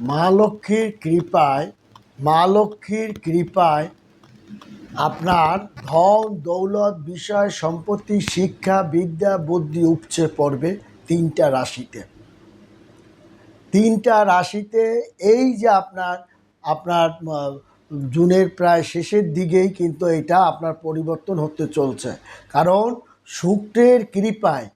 মা লক্ষ্মীর কৃপায়, মা লক্ষ্মীর কৃপায় আপনার ধন, দৌলত, বিষয়, সম্পত্তি, শিক্ষা, বিদ্যা, বুদ্ধি উপচে পড়বে তিনটা রাশিতে। তিনটা রাশিতে এই যে আপনার আপনার জুনের প্রায় শেষের দিকেই কিন্তু এটা আপনার পরিবর্তন হতে চলছে। কারণ শুক্রের কৃপায়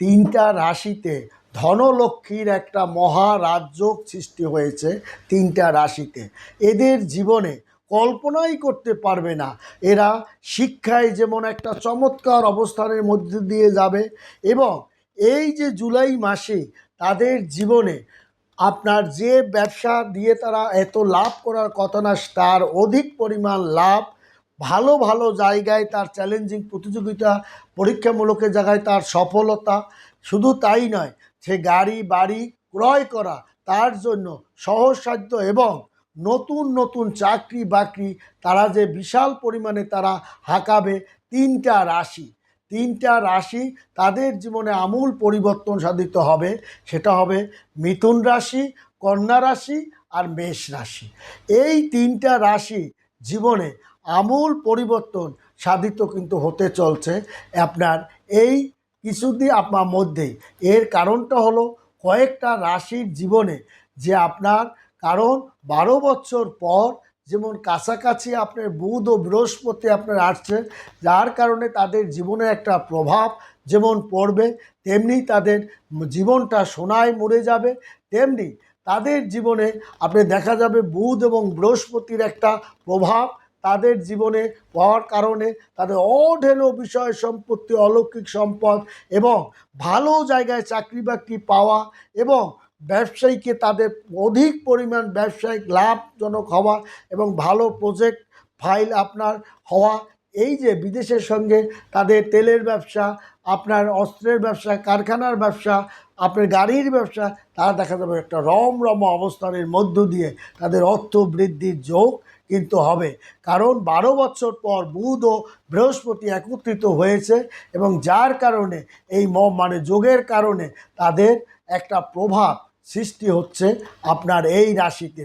তিনটা রাশিতে ধনলক্ষ্মীর একটা মহারাজ্য সৃষ্টি হয়েছে তিনটা রাশিতে। এদের জীবনে কল্পনাই করতে পারবে না। এরা শিক্ষায় যেমন একটা চমৎকার অবস্থানের মধ্যে দিয়ে যাবে এবং এই যে জুলাই মাসে তাদের জীবনে আপনার যে ব্যবসা দিয়ে তারা এত লাভ করার কথা না, তার অধিক পরিমাণ লাভ, ভালো ভালো জায়গায় তার চ্যালেঞ্জিং প্রতিযোগিতা পরীক্ষামূলক জায়গায় তার সফলতা শুধু তাই নয় সে গাড়ি, বাড়ি ক্রয় করা, তার জন্য সহজসাধ্য এবং নতুন নতুন চাকরি, বাকরি, তারা যে বিশাল পরিমাণে তারা হাঁকাবে তিনটা রাশি। তিনটা রাশি তাদের জীবনে আমূল পরিবর্তন সাধিত হবে, সেটা হবে মিথুন রাশি, কন্যা রাশি আর মেষ রাশি। এই তিনটা রাশি জীবনে আমূল পরিবর্তন সাধিত কিন্তু হতে চলছে। আপনার এই কিছুদিন আপনার মধ্যেই এর কারণটা হলো কয়েকটা রাশির জীবনে যে আপনার কারণ বারো বছর পর যেমন কাছাকাছি আপনার বুধ ও বৃহস্পতি আপনার আসছে, যার কারণে তাদের জীবনে একটা প্রভাব যেমন পড়বে, তেমনি তাদের জীবনটা সোনায় মরে যাবে, তেমনি তাদের জীবনে আপনি দেখা যাবে বুধ এবং বৃহস্পতির একটা প্রভাব তাদের জীবনে হওয়ার কারণে তাদের অঢেলো বিষয় সম্পত্তি, অলৌকিক সম্পদ এবং ভালো জায়গায় চাকরি বাকরি পাওয়া এবং ব্যবসায়ীকে তাদের অধিক পরিমাণ ব্যবসায়িক লাভজনক হওয়া এবং ভালো প্রজেক্ট ফাইল আপনার হওয়া এই যে বিদেশের সঙ্গে তাদের তেলের ব্যবসা, আপনার অস্ত্রের ব্যবসা, কারখানার ব্যবসা, আপনার গাড়ির ব্যবসা, তারা দেখা যাবে একটা রমরম অবস্থানের মধ্য দিয়ে তাদের অর্থ বৃদ্ধির যোগ কিন্তু হবে। কারণ বারো বছর পর বুধ ও বৃহস্পতি একত্রিত হয়েছে এবং যার কারণে এই ম মানে যোগের কারণে তাদের একটা প্রভাব সৃষ্টি হচ্ছে আপনার এই রাশিতে।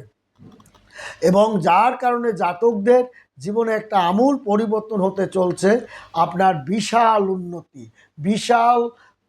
এবং যার কারণে জাতকদের জীবনে একটা আমূল পরিবর্তন হতে চলছে আপনার বিশাল উন্নতি, বিশাল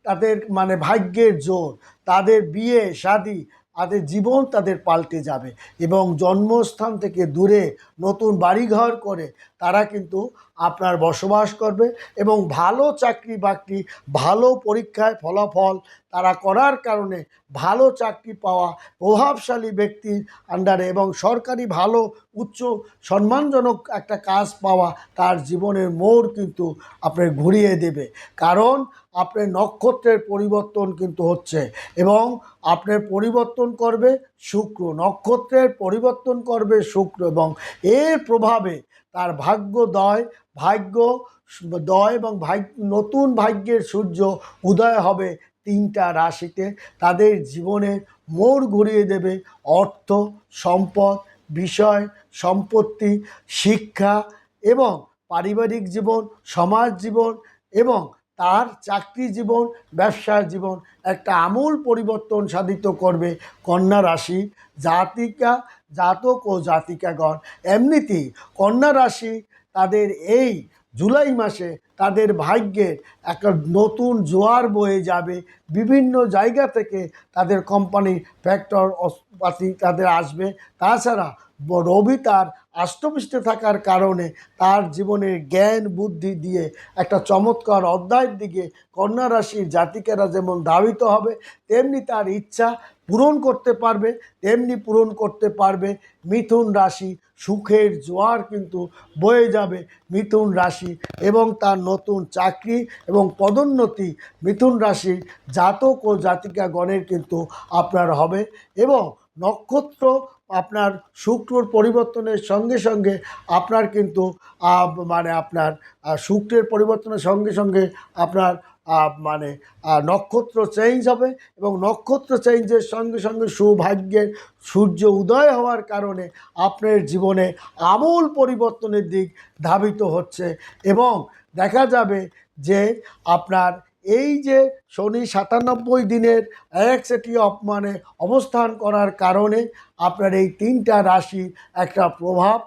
তাদের মানে ভাগ্যের জোর, তাদের বিয়ে, শাদি, তাদের জীবন তাদের পাল্টে যাবে এবং জন্মস্থান থেকে দূরে নতুন বাড়িঘর করে তারা কিন্তু আপনার বসবাস করবে এবং ভালো চাকরি বাকরি, ভালো পরীক্ষায় ফলাফল তারা করার কারণে ভালো চাকরি পাওয়া প্রভাবশালী ব্যক্তির আন্ডারে এবং সরকারি ভালো, উচ্চ সম্মানজনক একটা কাজ পাওয়া তার জীবনের মোড় কিন্তু আপনার ঘুরিয়ে দেবে। কারণ আপনার নক্ষত্রের পরিবর্তন কিন্তু হচ্ছে এবং আপনার পরিবর্তন করবে শুক্র। নক্ষত্রের পরিবর্তন করবে শুক্র এবং এর প্রভাবে তার ভাগ্যদয় ভাগ্য দয় এবং ভাগ্য, নতুন ভাগ্যের সূর্য উদয় হবে তিনটা রাশিতে। তাদের জীবনে মোড় ঘুরিয়ে দেবে অর্থ, সম্পদ, বিষয়, সম্পত্তি, শিক্ষা এবং পারিবারিক জীবন, সমাজ জীবন এবং তার চাকরি জীবন, ব্যবসার জীবন। একটা আমূল পরিবর্তন সাধিত করবে কন্যা রাশি। জাতিকা জাতক ও জাতিকাগণ। এমনিতেই কন্যা রাশি তাদের এই জুলাই মাসে তাদের ভাগ্যের একটা নতুন জোয়ার বয়ে যাবে। বিভিন্ন জায়গা থেকে তাদের কোম্পানি ফ্যাক্টর পাতি তাদের আসবে। তাছাড়া রবি তার আষ্টপৃষ্ঠে থাকার কারণে তার জীবনের জ্ঞান, বুদ্ধি দিয়ে একটা চমৎকার অধ্যায়ের দিকে কন্যা রাশির জাতিকেরা যেমন ধাবিত হবে, তেমনি তার ইচ্ছা পূরণ করতে পারবে, তেমনি পূরণ করতে পারবে। মিথুন রাশি সুখের জোয়ার কিন্তু বয়ে যাবে মিথুন রাশি এবং তার নতুন চাকরি এবং পদোন্নতি মিথুন রাশির জাতক ও জাতিকাগণের কিন্তু আপনার হবে এবং নক্ষত্র আপনার শুক্রর পরিবর্তনের সঙ্গে সঙ্গে আপনার কিন্তু মানে আপনার শুক্রের পরিবর্তনের সঙ্গে সঙ্গে আপনার মানে নক্ষত্র চেঞ্জ হবে এবং নক্ষত্র চেঞ্জের সঙ্গে সঙ্গে সৌভাগ্যের সূর্য উদয় হওয়ার কারণে আপনার জীবনে আমূল পরিবর্তনের দিক ধাবিত হচ্ছে এবং দেখা যাবে যে আপনার এই যে শনি সাতানব্বই দিনের অ্যাক্সিটি অফ মানে অবস্থান করার কারণে আপনার এই তিনটা রাশি একটা প্রভাব